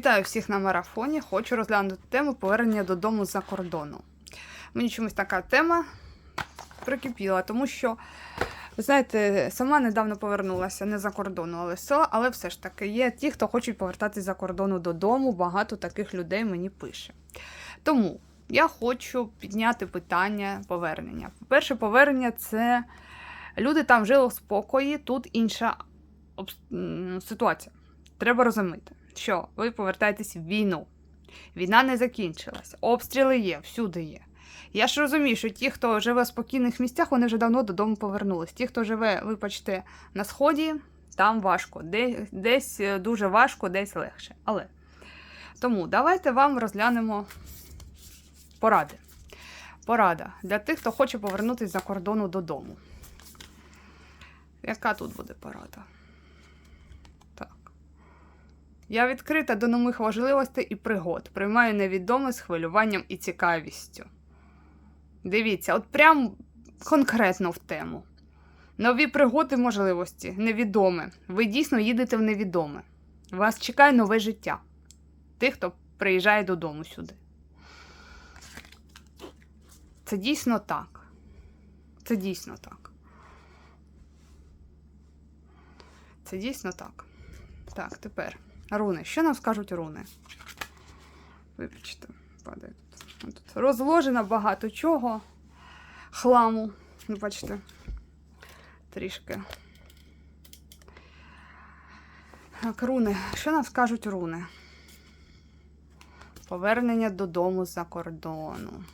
Вітаю всіх на марафоні. Хочу розглянути тему повернення додому з-за кордону. Мені чомусь така тема прикипіла, тому що, ви знаєте, сама недавно повернулася не за кордону, але села, але все ж таки є ті, хто хочуть повертатись за кордону додому. Багато таких людей мені пише. Тому я хочу підняти питання повернення. Перше повернення це люди там жили в спокої, тут інша ситуація. Треба розуміти, що ви повертаєтесь в війну. Війна не закінчилась, обстріли є, всюди є. Я ж розумію, що ті, хто живе в спокійних місцях, вони вже давно додому повернулись. Ті, хто живе, вибачте, на сході, там важко. Де- Десь е, дуже важко, десь легше. Але тому давайте вам розглянемо поради. Порада для тих, хто хоче повернутися за кордону додому. Яка тут буде порада? Я відкрита до нових важливостей і пригод. Приймаю невідоме з хвилюванням і цікавістю. Дивіться, от прям конкретно в тему. Нові пригоди можливості, невідоме. Ви дійсно їдете в невідоме. Вас чекає нове життя. Тих, хто приїжджає додому сюди. Це дійсно так. Це дійсно так. Це дійсно так. Так, тепер. Руни. Що нам скажуть руни? Вибачте, падає тут. Тут розложено багато чого. Хламу. Ну, бачите. Трішки. Так, руни. Що нам скажуть руни? Повернення додому з-за кордону.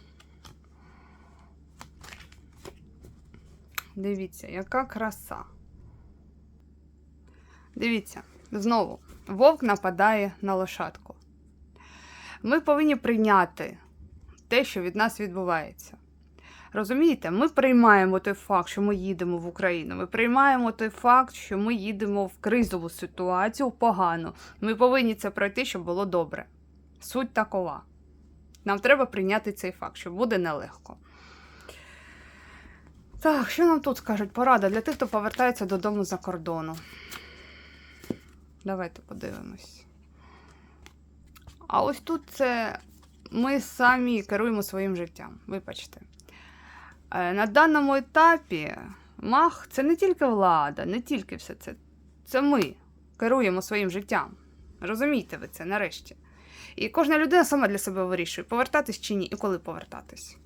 Дивіться, яка краса. Дивіться, знову, вовк нападає на лошадку. Ми повинні прийняти те, що від нас відбувається. Розумієте, ми приймаємо той факт, що ми їдемо в Україну. Ми приймаємо той факт, що ми їдемо в кризову ситуацію погану. Ми повинні це пройти, щоб було добре. Суть такова. Нам треба прийняти цей факт, що буде нелегко. Так, що нам тут скажуть? Порада для тих, хто повертається додому за кордону. Давайте подивимось. А ось тут це ми самі керуємо своїм життям. Вибачте. Е, На даному етапі мах це не тільки влада, не тільки все це. Це ми керуємо своїм життям. Розумієте ви це нарешті. І кожна людина сама для себе вирішує, повертатись чи ні, і коли повертатись.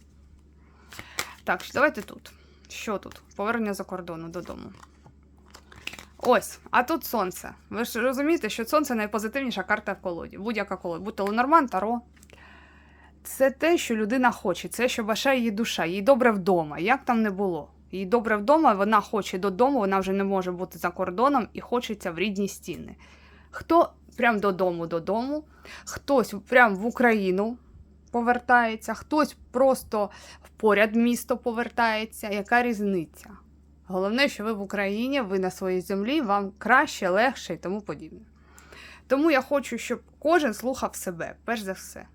Так, давайте тут. Що тут? Повернення за кордону додому. Ось, а тут сонце. Ви ж розумієте, що сонце найпозитивніша карта в колоді. Будь-яка колода. Будь то Ленорман, Таро. Це те, що людина хоче, це що бажає її душа, їй добре вдома, як там не було. Їй добре вдома, вона хоче додому, вона вже не може бути за кордоном і хочеться в рідні стіни. Хто прям додому додому, хтось прям в Україну повертається, хтось просто в поряд місто повертається. Яка різниця? Головне, що ви в Україні, ви на своїй землі, вам краще, легше і тому подібне. Тому я хочу, щоб кожен слухав себе, перш за все.